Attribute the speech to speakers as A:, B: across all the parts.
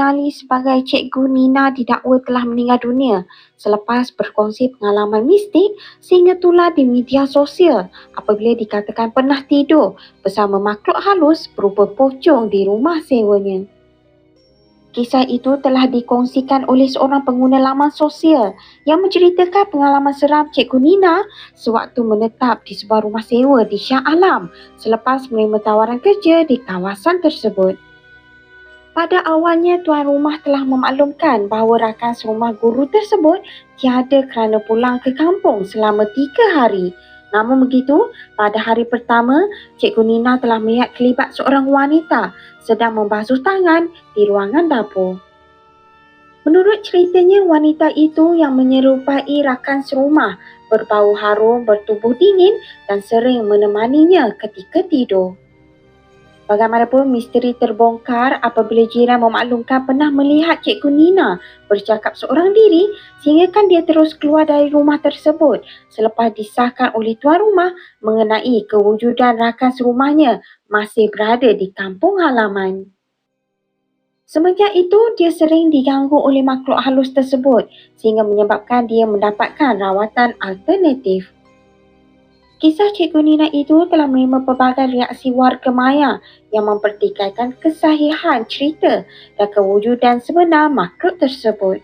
A: Dikenali sebagai Cikgu Nina didakwa telah meninggal dunia selepas berkongsi pengalaman mistik sehingga tular di media sosial apabila dikatakan pernah tidur bersama makhluk halus berupa pocong di rumah sewanya. Kisah itu telah dikongsikan oleh seorang pengguna laman sosial yang menceritakan pengalaman seram Cikgu Nina sewaktu menetap di sebuah rumah sewa di Shah Alam selepas menerima tawaran kerja di kawasan tersebut. Pada awalnya, tuan rumah telah memaklumkan bahawa rakan serumah guru tersebut tiada kerana pulang ke kampung selama tiga hari. Namun begitu, pada hari pertama, Cikgu Nina telah melihat kelibat seorang wanita sedang membasuh tangan di ruangan dapur. Menurut ceritanya, wanita itu yang menyerupai rakan serumah berbau harum, bertubuh dingin dan sering menemaninya ketika tidur. Bagaimanapun misteri terbongkar apabila jiran memaklumkan pernah melihat Cikgu Nina bercakap seorang diri sehingga kan dia terus keluar dari rumah tersebut selepas disahkan oleh tuan rumah mengenai kewujudan rakan serumahnya masih berada di kampung halaman. Semenjak itu, dia sering diganggu oleh makhluk halus tersebut sehingga menyebabkan dia mendapatkan rawatan alternatif. Kisah Cikgu Nina itu telah menerima pelbagai reaksi warga maya yang mempertikaikan kesahihan cerita dan kewujudan sebenar makhluk tersebut.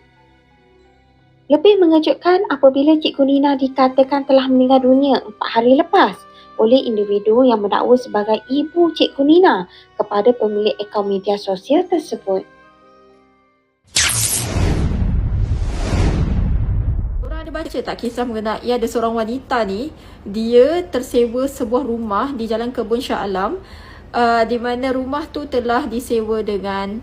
A: Lebih mengejutkan apabila Cikgu Nina dikatakan telah meninggal dunia empat hari lepas oleh individu yang mendakwa sebagai ibu Cikgu Nina kepada pemilik akaun media sosial tersebut.
B: baca tak kisah mengenai ada seorang wanita ni dia tersewa sebuah rumah di Jalan Kebun Shah Alam uh, di mana rumah tu telah disewa dengan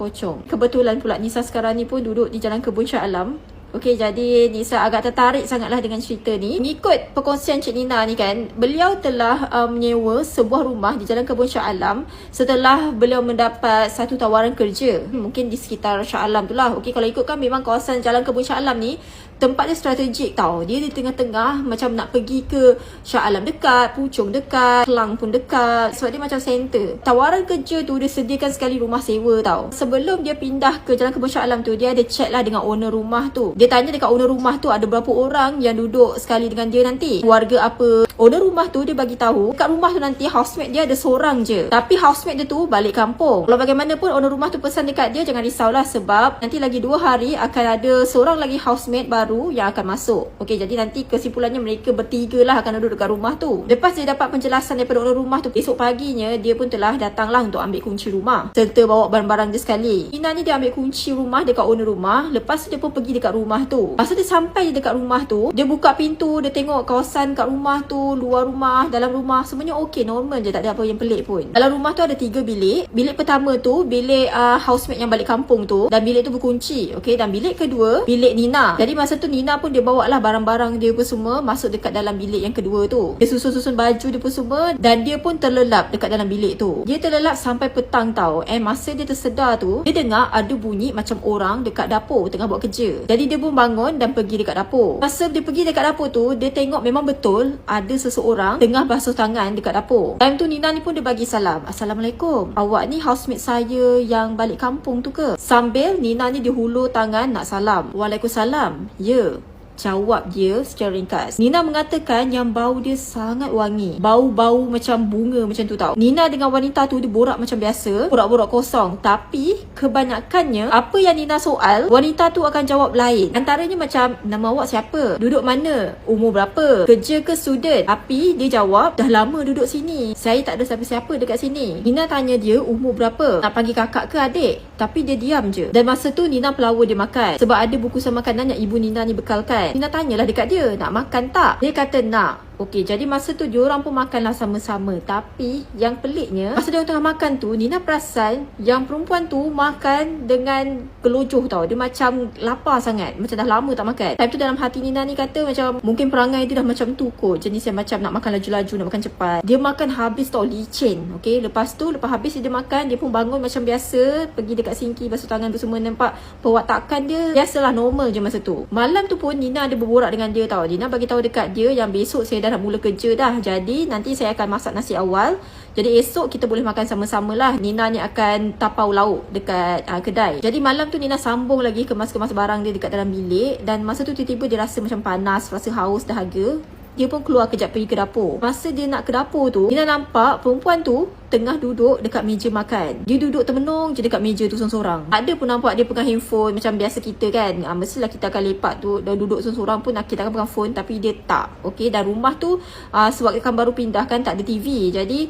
B: pocong. Kebetulan pula Nisa sekarang ni pun duduk di Jalan Kebun Shah Alam Okey, jadi Nisa agak tertarik sangatlah dengan cerita ni. Mengikut perkongsian Cik Nina ni kan, beliau telah uh, menyewa sebuah rumah di Jalan Kebun Shah Alam setelah beliau mendapat satu tawaran kerja. Hmm, mungkin di sekitar Shah Alam tu lah. Okey, kalau ikutkan memang kawasan Jalan Kebun Shah Alam ni tempat dia strategik tau. Dia di tengah-tengah macam nak pergi ke Shah Alam dekat, Puchong dekat, Kelang pun dekat. Sebab dia macam center. Tawaran kerja tu dia sediakan sekali rumah sewa tau. Sebelum dia pindah ke Jalan Kebun Shah Alam tu, dia ada chat lah dengan owner rumah tu. Dia tanya dekat owner rumah tu ada berapa orang yang duduk sekali dengan dia nanti. Keluarga apa. Owner rumah tu dia bagi tahu kat rumah tu nanti housemate dia ada seorang je. Tapi housemate dia tu balik kampung. Kalau bagaimanapun owner rumah tu pesan dekat dia jangan risaulah sebab nanti lagi dua hari akan ada seorang lagi housemate baru baru yang akan masuk. Okey, jadi nanti kesimpulannya mereka bertiga lah akan duduk dekat rumah tu. Lepas dia dapat penjelasan daripada owner rumah tu, esok paginya dia pun telah datanglah untuk ambil kunci rumah. Serta bawa barang-barang dia sekali. Ina ni dia ambil kunci rumah dekat owner rumah. Lepas tu dia pun pergi dekat rumah tu. Masa dia sampai dekat rumah tu, dia buka pintu, dia tengok kawasan kat rumah tu, luar rumah, dalam rumah. Semuanya okey, normal je. Tak ada apa yang pelik pun. Dalam rumah tu ada tiga bilik. Bilik pertama tu, bilik uh, housemate yang balik kampung tu. Dan bilik tu berkunci. Okey, dan bilik kedua, bilik Nina. Jadi masa tu Nina pun dia bawa lah barang-barang dia pun semua masuk dekat dalam bilik yang kedua tu. Dia susun-susun baju dia pun semua dan dia pun terlelap dekat dalam bilik tu. Dia terlelap sampai petang tau. And masa dia tersedar tu, dia dengar ada bunyi macam orang dekat dapur tengah buat kerja. Jadi dia pun bangun dan pergi dekat dapur. Masa dia pergi dekat dapur tu, dia tengok memang betul ada seseorang tengah basuh tangan dekat dapur. Time tu Nina ni pun dia bagi salam. Assalamualaikum. Awak ni housemate saya yang balik kampung tu ke? Sambil Nina ni dihulur tangan nak salam. Waalaikumsalam. Ya. Jawab dia secara ringkas. Nina mengatakan yang bau dia sangat wangi. Bau-bau macam bunga macam tu tau. Nina dengan wanita tu dia borak macam biasa. Borak-borak kosong. Tapi kebanyakannya apa yang Nina soal, wanita tu akan jawab lain. Antaranya macam, nama awak siapa? Duduk mana? Umur berapa? Kerja ke student? Tapi dia jawab, dah lama duduk sini. Saya tak ada siapa-siapa dekat sini. Nina tanya dia umur berapa? Nak panggil kakak ke adik? Tapi dia diam je. Dan masa tu Nina pelawa dia makan. Sebab ada bungkusan makanan yang ibu Nina ni bekalkan kan Nina tanyalah dekat dia nak makan tak? Dia kata nak Okey, jadi masa tu diorang pun makanlah sama-sama. Tapi yang peliknya, masa dia tengah makan tu, Nina perasan yang perempuan tu makan dengan gelojoh tau. Dia macam lapar sangat. Macam dah lama tak makan. Time tu dalam hati Nina ni kata macam mungkin perangai dia dah macam tu kot. Jenis yang macam nak makan laju-laju, nak makan cepat. Dia makan habis tau, licin. Okey, lepas tu, lepas habis dia makan, dia pun bangun macam biasa. Pergi dekat sinki, basuh tangan tu semua. Nampak perwatakan dia biasalah normal je masa tu. Malam tu pun Nina ada berborak dengan dia tau. Nina bagi tahu dekat dia yang besok saya dah nak mula kerja dah. Jadi nanti saya akan masak nasi awal. Jadi esok kita boleh makan sama-sama lah. Nina ni akan tapau lauk dekat uh, kedai. Jadi malam tu Nina sambung lagi kemas-kemas barang dia dekat dalam bilik. Dan masa tu tiba-tiba dia rasa macam panas, rasa haus, dahaga dia pun keluar kejap pergi ke dapur. Masa dia nak ke dapur tu, Nina nampak perempuan tu tengah duduk dekat meja makan. Dia duduk termenung je dekat meja tu seorang-seorang. Ada pun nampak dia pegang handphone macam biasa kita kan. Ha, mestilah kita akan lepak tu dah duduk seorang-seorang pun kita akan pegang phone tapi dia tak. Okey, dan rumah tu uh, sebab kan baru pindah kan tak ada TV. Jadi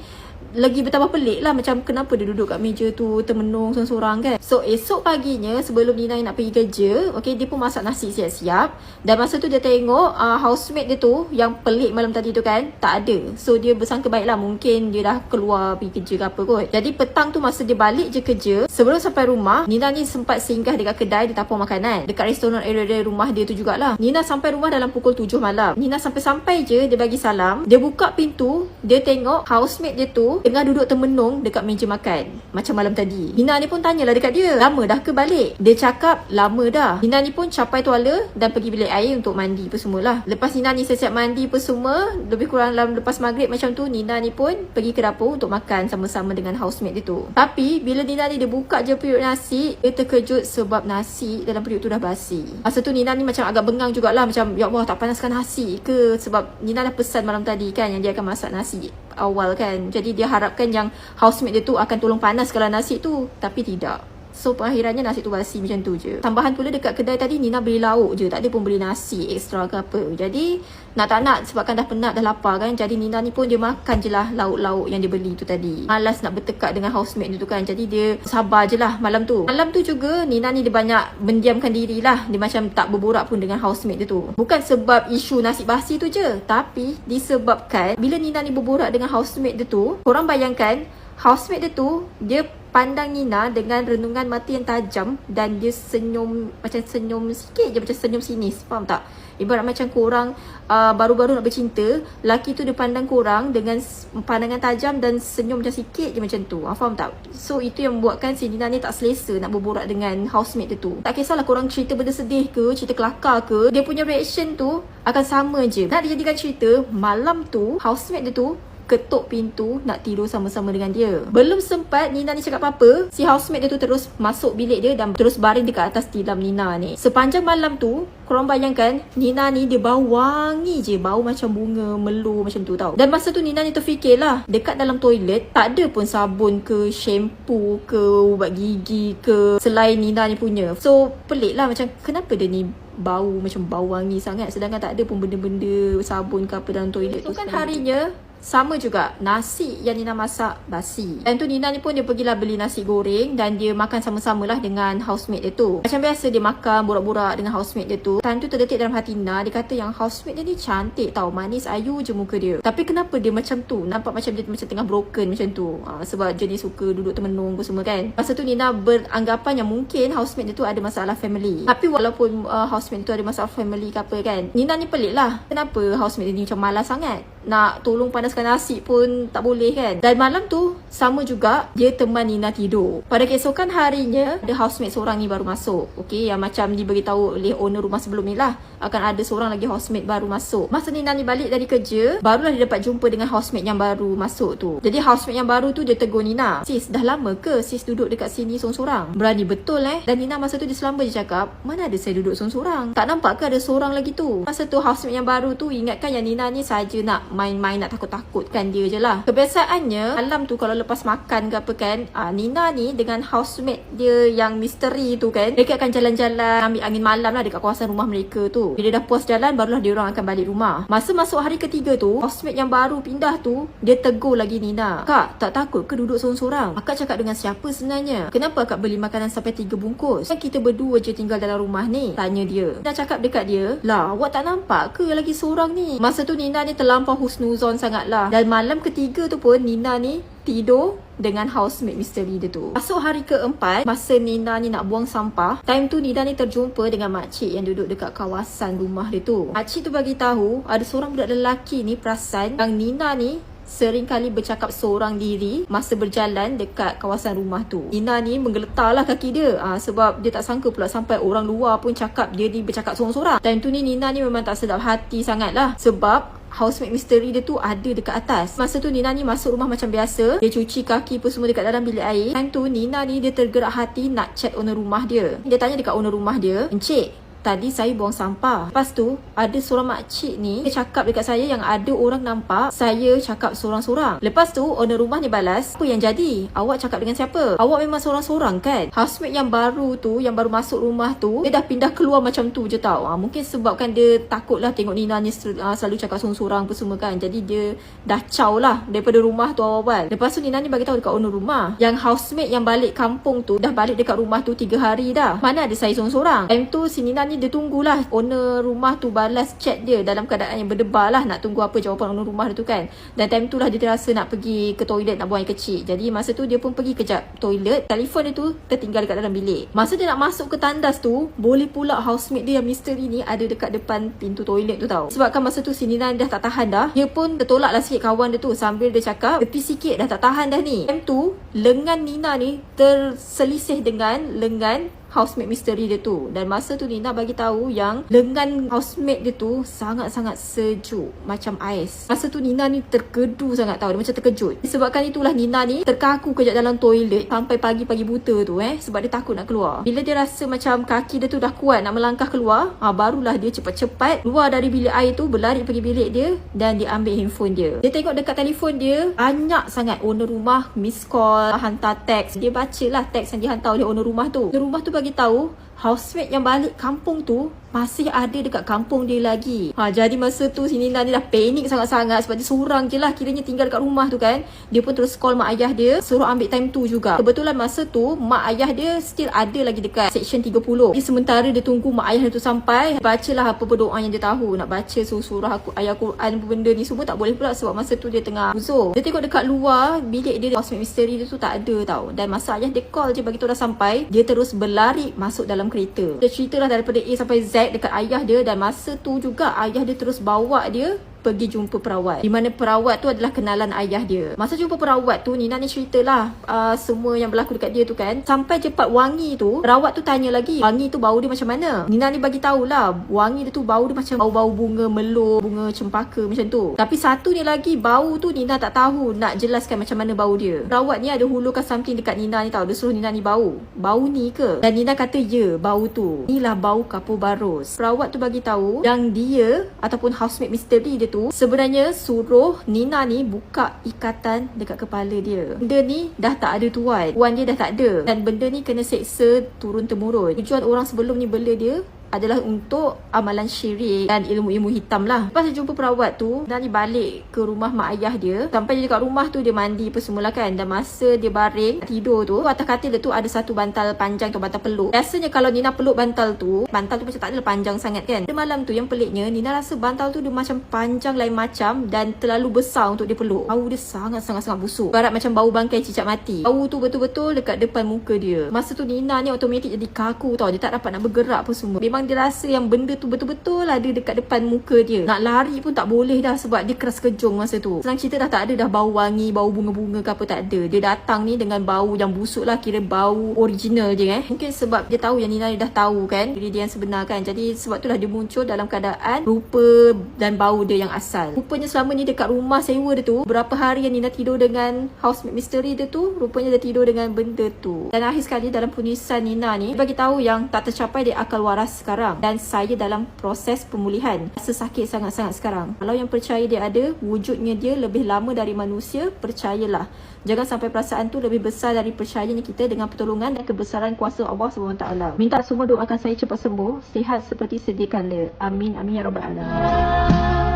B: lagi bertambah pelik lah macam kenapa dia duduk kat meja tu termenung seorang-seorang kan. So esok paginya sebelum Nina nak pergi kerja, okay, dia pun masak nasi siap-siap. Dan masa tu dia tengok uh, housemate dia tu yang pelik malam tadi tu kan, tak ada. So dia bersangka baik lah mungkin dia dah keluar pergi kerja ke apa kot. Jadi petang tu masa dia balik je kerja, sebelum sampai rumah, Nina ni sempat singgah dekat kedai di tapau makanan. Dekat restoran area dia rumah dia tu jugalah. Nina sampai rumah dalam pukul 7 malam. Nina sampai-sampai je dia bagi salam. Dia buka pintu, dia tengok housemate dia tu tengah duduk termenung dekat meja makan macam malam tadi. Hina ni pun tanyalah dekat dia, lama dah ke balik? Dia cakap lama dah. Hina ni pun capai tuala dan pergi bilik air untuk mandi apa semualah. Lepas Nina ni siap mandi apa semua, lebih kurang dalam lepas maghrib macam tu Nina ni pun pergi ke dapur untuk makan sama-sama dengan housemate dia tu. Tapi bila Nina ni dia buka je periuk nasi, dia terkejut sebab nasi dalam periuk tu dah basi. Masa tu Nina ni macam agak bengang jugalah macam ya Allah tak panaskan nasi ke sebab Nina dah pesan malam tadi kan yang dia akan masak nasi awal kan. Jadi dia harapkan yang housemate dia tu akan tolong panaskan nasi tu. Tapi tidak. So pengakhirannya nasi tu basi macam tu je. Tambahan pula dekat kedai tadi Nina beli lauk je. Tak ada pun beli nasi ekstra ke apa. Jadi nak tak nak sebabkan dah penat dah lapar kan. Jadi Nina ni pun dia makan je lah lauk-lauk yang dia beli tu tadi. Malas nak bertekak dengan housemate tu kan. Jadi dia sabar je lah malam tu. Malam tu juga Nina ni dia banyak mendiamkan diri lah. Dia macam tak berborak pun dengan housemate dia tu. Bukan sebab isu nasi basi tu je. Tapi disebabkan bila Nina ni berborak dengan housemate dia tu. Korang bayangkan housemate dia tu dia pandang Nina dengan renungan mata yang tajam dan dia senyum macam senyum sikit je macam senyum sinis. Faham tak? Ibarat macam korang uh, baru-baru nak bercinta laki tu dia pandang korang dengan pandangan tajam dan senyum macam sikit je macam tu. Ha, faham tak? So itu yang membuatkan si Nina ni tak selesa nak berborak dengan housemate dia tu. Tak kisahlah korang cerita benda sedih ke cerita kelakar ke dia punya reaction tu akan sama je. Nak dijadikan cerita malam tu housemate dia tu ketuk pintu nak tidur sama-sama dengan dia. Belum sempat Nina ni cakap apa-apa, si housemate dia tu terus masuk bilik dia dan terus baring dekat atas tilam Nina ni. Sepanjang malam tu, korang bayangkan Nina ni dia bau wangi je, bau macam bunga melu macam tu tau. Dan masa tu Nina ni terfikirlah, dekat dalam toilet tak ada pun sabun ke shampoo ke ubat gigi ke selain Nina ni punya. So pelik lah macam kenapa dia ni bau macam bau wangi sangat sedangkan tak ada pun benda-benda sabun ke apa dalam toilet tu kan harinya sama juga nasi yang Nina masak basi. Dan tu Nina ni pun dia pergilah beli nasi goreng dan dia makan sama-sama lah dengan housemate dia tu. Macam biasa dia makan borak-borak dengan housemate dia tu. Time tu terdetik dalam hati Nina dia kata yang housemate dia ni cantik tau. Manis ayu je muka dia. Tapi kenapa dia macam tu? Nampak macam dia macam tengah broken macam tu. Ha, sebab jenis suka duduk termenung pun semua kan. Masa tu Nina beranggapan yang mungkin housemate dia tu ada masalah family. Tapi walaupun uh, housemate tu ada masalah family ke apa kan. Nina ni pelik lah. Kenapa housemate dia ni macam malas sangat? Nak tolong panaskan nasi pun tak boleh kan. Dan malam tu sama juga dia teman Nina tidur. Pada keesokan harinya ada housemate seorang ni baru masuk. Okey yang macam diberitahu oleh owner rumah sebelum ni lah. Akan ada seorang lagi housemate baru masuk. Masa Nina ni balik dari kerja, barulah dia dapat jumpa dengan housemate yang baru masuk tu. Jadi housemate yang baru tu dia tegur Nina. Sis dah lama ke sis duduk dekat sini seorang-seorang? Berani betul eh. Dan Nina masa tu dia selamba je cakap, mana ada saya duduk seorang-seorang? Tak nampak ke ada seorang lagi tu? Masa tu housemate yang baru tu ingatkan yang Nina ni saja nak main-main nak takut takutkan dia je lah. Kebiasaannya Malam tu kalau lepas makan ke apa kan uh, Nina ni dengan housemate dia yang misteri tu kan Mereka akan jalan-jalan ambil angin malam lah dekat kawasan rumah mereka tu. Bila dah puas jalan barulah dia orang akan balik rumah. Masa masuk hari ketiga tu Housemate yang baru pindah tu Dia tegur lagi Nina. Kak tak takut ke duduk seorang-seorang? Akak cakap dengan siapa sebenarnya? Kenapa akak beli makanan sampai tiga bungkus? Kan kita berdua je tinggal dalam rumah ni Tanya dia. Nina cakap dekat dia Lah awak tak nampak ke lagi seorang ni? Masa tu Nina ni terlampau husnuzon sangat lah Dan malam ketiga tu pun Nina ni tidur dengan housemate misteri dia tu. Masuk hari keempat, masa Nina ni nak buang sampah, time tu Nina ni terjumpa dengan makcik yang duduk dekat kawasan rumah dia tu. Makcik tu bagi tahu ada seorang budak lelaki ni perasan yang Nina ni sering kali bercakap seorang diri masa berjalan dekat kawasan rumah tu. Nina ni menggeletarlah kaki dia ha, sebab dia tak sangka pula sampai orang luar pun cakap dia ni bercakap seorang-seorang. Time tu ni Nina ni memang tak sedap hati sangat lah sebab housemate misteri dia tu ada dekat atas. Masa tu Nina ni masuk rumah macam biasa. Dia cuci kaki pun semua dekat dalam bilik air. Time tu Nina ni dia tergerak hati nak chat owner rumah dia. Dia tanya dekat owner rumah dia, Encik, Tadi saya buang sampah. Lepas tu, ada seorang makcik ni, dia cakap dekat saya yang ada orang nampak saya cakap seorang-seorang. Lepas tu, owner rumah ni balas, apa yang jadi? Awak cakap dengan siapa? Awak memang seorang-seorang kan? Housemate yang baru tu, yang baru masuk rumah tu, dia dah pindah keluar macam tu je tau. Ha, mungkin sebabkan dia takut lah tengok Nina ni sel- uh, selalu cakap seorang-seorang apa semua kan. Jadi dia dah caw lah daripada rumah tu awal-awal. Lepas tu Nina ni bagi tahu dekat owner rumah. Yang housemate yang balik kampung tu, dah balik dekat rumah tu 3 hari dah. Mana ada saya seorang-seorang? Time tu si Nina ni dia tunggulah. Owner rumah tu balas chat dia dalam keadaan yang berdebar lah nak tunggu apa jawapan owner rumah tu kan. Dan time tu lah dia terasa nak pergi ke toilet nak buang air kecil. Jadi masa tu dia pun pergi kejap toilet. Telefon dia tu tertinggal dekat dalam bilik. Masa dia nak masuk ke tandas tu boleh pula housemate dia yang misteri ni ada dekat depan pintu toilet tu tau. Sebabkan masa tu si Nina dah tak tahan dah. Dia pun tertolak lah sikit kawan dia tu sambil dia cakap tepi sikit dah tak tahan dah ni. Time tu lengan Nina ni terselisih dengan lengan housemate misteri dia tu. Dan masa tu Nina bagi tahu yang lengan housemate dia tu sangat-sangat sejuk macam ais. Masa tu Nina ni terkedu sangat tahu dia macam terkejut. Disebabkan itulah Nina ni terkaku kejap dalam toilet sampai pagi-pagi buta tu eh. Sebab dia takut nak keluar. Bila dia rasa macam kaki dia tu dah kuat nak melangkah keluar ha, barulah dia cepat-cepat keluar dari bilik air tu berlari pergi bilik dia dan dia ambil handphone dia. Dia tengok dekat telefon dia banyak sangat owner rumah miss call hantar teks dia bacalah teks yang dihantar oleh owner rumah tu. Owner rumah tu bagi tahu housemate yang balik kampung tu masih ada dekat kampung dia lagi. Ha, jadi masa tu si Nina ni dah panik sangat-sangat sebab dia seorang je lah kiranya tinggal dekat rumah tu kan. Dia pun terus call mak ayah dia suruh ambil time tu juga. Kebetulan masa tu mak ayah dia still ada lagi dekat section 30. Jadi sementara dia tunggu mak ayah dia tu sampai, bacalah apa doa yang dia tahu. Nak baca surah aku ayat Quran benda ni semua tak boleh pula sebab masa tu dia tengah uzur. Dia tengok dekat luar bilik dia housemate misteri dia tu tak ada tau. Dan masa ayah dia call je bagi tu dah sampai, dia terus berlari masuk dalam kereta. Dia ceritalah daripada A sampai Z dekat ayah dia dan masa tu juga ayah dia terus bawa dia pergi jumpa perawat. Di mana perawat tu adalah kenalan ayah dia. Masa jumpa perawat tu, Nina ni ceritalah uh, semua yang berlaku dekat dia tu kan. Sampai cepat wangi tu, perawat tu tanya lagi, wangi tu bau dia macam mana? Nina ni bagi tahulah, wangi dia tu bau dia macam bau-bau bunga melo, bunga cempaka macam tu. Tapi satu ni lagi, bau tu Nina tak tahu nak jelaskan macam mana bau dia. Perawat ni ada hulurkan something dekat Nina ni tau. Dia suruh Nina ni bau. Bau ni ke? Dan Nina kata, ya, bau tu. Inilah bau kapur barus. Perawat tu bagi tahu yang dia ataupun housemate misteri dia tu sebenarnya suruh Nina ni buka ikatan dekat kepala dia. Benda ni dah tak ada tuan. Tuan dia dah tak ada. Dan benda ni kena seksa turun temurun. Tujuan orang sebelum ni bela dia adalah untuk amalan syirik dan ilmu-ilmu hitam lah. Lepas dia jumpa perawat tu, dan dia balik ke rumah mak ayah dia. Sampai dia dekat rumah tu, dia mandi apa semua lah kan. Dan masa dia baring, tidur tu, atas katil dia tu ada satu bantal panjang tu, bantal peluk. Biasanya kalau Nina peluk bantal tu, bantal tu macam tak adalah panjang sangat kan. Pada malam tu, yang peliknya, Nina rasa bantal tu dia macam panjang lain macam dan terlalu besar untuk dia peluk. Bau dia sangat-sangat-sangat busuk. Barat macam bau bangkai cicak mati. Bau tu betul-betul dekat depan muka dia. Masa tu Nina ni automatik jadi kaku tau. Dia tak dapat nak bergerak apa semua. Memang dia rasa yang benda tu betul-betul ada dekat depan muka dia. Nak lari pun tak boleh dah sebab dia keras kejung masa tu. Senang cerita dah tak ada dah bau wangi, bau bunga-bunga ke apa tak ada. Dia datang ni dengan bau yang busuk lah kira bau original je eh. Mungkin sebab dia tahu yang Nina ni dah tahu kan diri dia yang sebenar kan. Jadi sebab itulah dia muncul dalam keadaan rupa dan bau dia yang asal. Rupanya selama ni dekat rumah sewa dia tu, berapa hari yang Nina tidur dengan housemate misteri dia tu, rupanya dia tidur dengan benda tu. Dan akhir sekali dalam penulisan Nina ni, bagi tahu yang tak tercapai dia akal waras sekarang dan saya dalam proses pemulihan. Rasa sakit sangat-sangat sekarang. Kalau yang percaya dia ada, wujudnya dia lebih lama dari manusia, percayalah. Jangan sampai perasaan tu lebih besar dari percayanya kita dengan pertolongan dan kebesaran kuasa Allah SWT. Minta semua doakan saya cepat sembuh, sihat seperti sedia kala. Amin, amin ya rabbal alamin.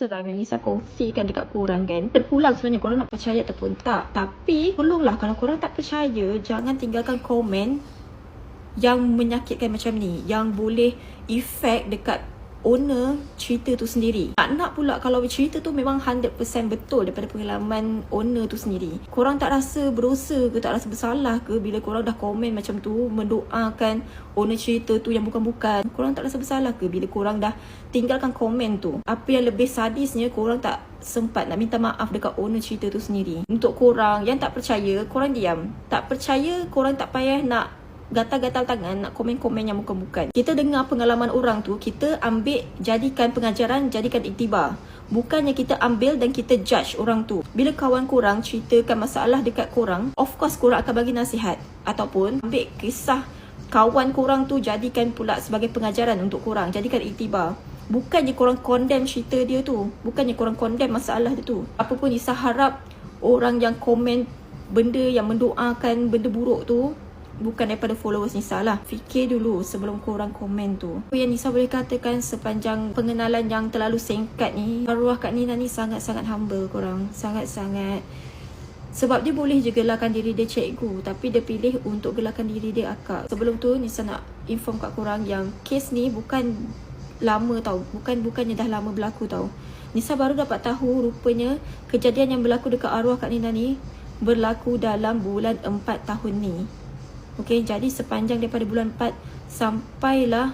B: Terserah kan Nisa kongsikan dekat korang kan. Terpulang sebenarnya korang nak percaya ataupun tak. Tapi tolonglah kalau korang tak percaya Jangan tinggalkan komen Yang menyakitkan macam ni. Yang boleh efek dekat owner cerita tu sendiri. Tak nak pula kalau cerita tu memang 100% betul daripada pengalaman owner tu sendiri. Korang tak rasa berdosa ke tak rasa bersalah ke bila korang dah komen macam tu mendoakan owner cerita tu yang bukan-bukan. Korang tak rasa bersalah ke bila korang dah tinggalkan komen tu. Apa yang lebih sadisnya korang tak sempat nak minta maaf dekat owner cerita tu sendiri. Untuk korang yang tak percaya, korang diam. Tak percaya, korang tak payah nak gatal-gatal tangan nak komen-komen yang bukan-bukan. Kita dengar pengalaman orang tu, kita ambil jadikan pengajaran, jadikan iktibar. Bukannya kita ambil dan kita judge orang tu. Bila kawan korang ceritakan masalah dekat korang, of course korang akan bagi nasihat. Ataupun ambil kisah kawan korang tu jadikan pula sebagai pengajaran untuk korang. Jadikan iktibar. Bukannya korang condemn cerita dia tu. Bukannya korang condemn masalah dia tu. Apapun Nisa harap orang yang komen benda yang mendoakan benda buruk tu bukan daripada followers Nisa lah. Fikir dulu sebelum korang komen tu. Apa yang Nisa boleh katakan sepanjang pengenalan yang terlalu singkat ni, arwah Kak Nina ni sangat-sangat humble korang. Sangat-sangat sebab dia boleh je gelakkan diri dia cikgu Tapi dia pilih untuk gelakkan diri dia akak Sebelum tu Nisa nak inform kat korang yang Kes ni bukan lama tau Bukan bukannya dah lama berlaku tau Nisa baru dapat tahu rupanya Kejadian yang berlaku dekat arwah Kak Nina ni Berlaku dalam bulan 4 tahun ni Okey, jadi sepanjang daripada bulan 4 sampailah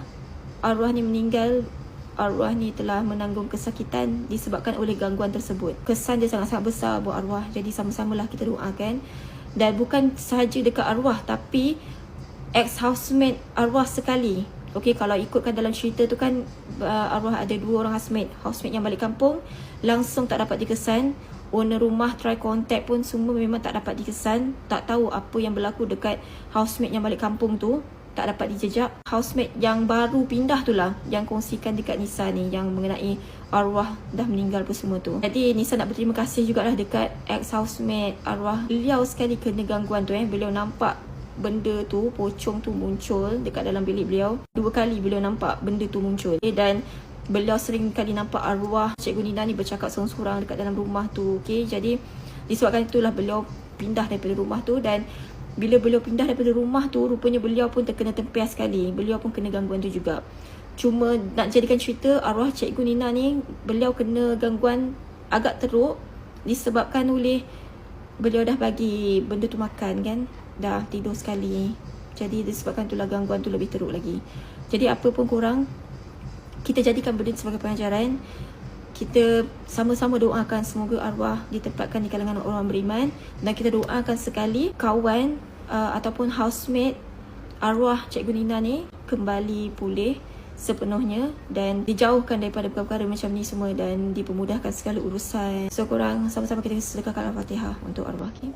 B: arwah ni meninggal, arwah ni telah menanggung kesakitan disebabkan oleh gangguan tersebut. Kesan dia sangat-sangat besar buat arwah. Jadi sama-samalah kita doakan. Dan bukan sahaja dekat arwah tapi ex-housemate arwah sekali. Okey, kalau ikutkan dalam cerita tu kan uh, arwah ada dua orang housemate. Housemate yang balik kampung langsung tak dapat dikesan owner rumah try contact pun semua memang tak dapat dikesan tak tahu apa yang berlaku dekat housemate yang balik kampung tu. Tak dapat dijejak. Housemate yang baru pindah tu lah yang kongsikan dekat Nisa ni yang mengenai arwah dah meninggal pun semua tu. Jadi Nisa nak berterima kasih jugalah dekat ex housemate arwah. Beliau sekali kena gangguan tu eh. Beliau nampak benda tu pocong tu muncul dekat dalam bilik beliau. Dua kali beliau nampak benda tu muncul. Eh, dan beliau sering kali nampak arwah Cikgu Nina ni bercakap seorang-seorang dekat dalam rumah tu. Okay, jadi disebabkan itulah beliau pindah daripada rumah tu dan bila beliau pindah daripada rumah tu, rupanya beliau pun terkena tempias sekali. Beliau pun kena gangguan tu juga. Cuma nak jadikan cerita arwah Cikgu Nina ni, beliau kena gangguan agak teruk disebabkan oleh beliau dah bagi benda tu makan kan. Dah tidur sekali. Jadi disebabkan itulah gangguan tu lebih teruk lagi. Jadi apa pun korang, kita jadikan benda sebagai pengajaran kita sama-sama doakan semoga arwah ditempatkan di kalangan orang beriman dan kita doakan sekali kawan uh, ataupun housemate arwah Cikgu Nina ni kembali pulih sepenuhnya dan dijauhkan daripada perkara-perkara macam ni semua dan dipermudahkan segala urusan. So korang sama-sama kita sedekahkan Al-Fatihah untuk arwah. Okay?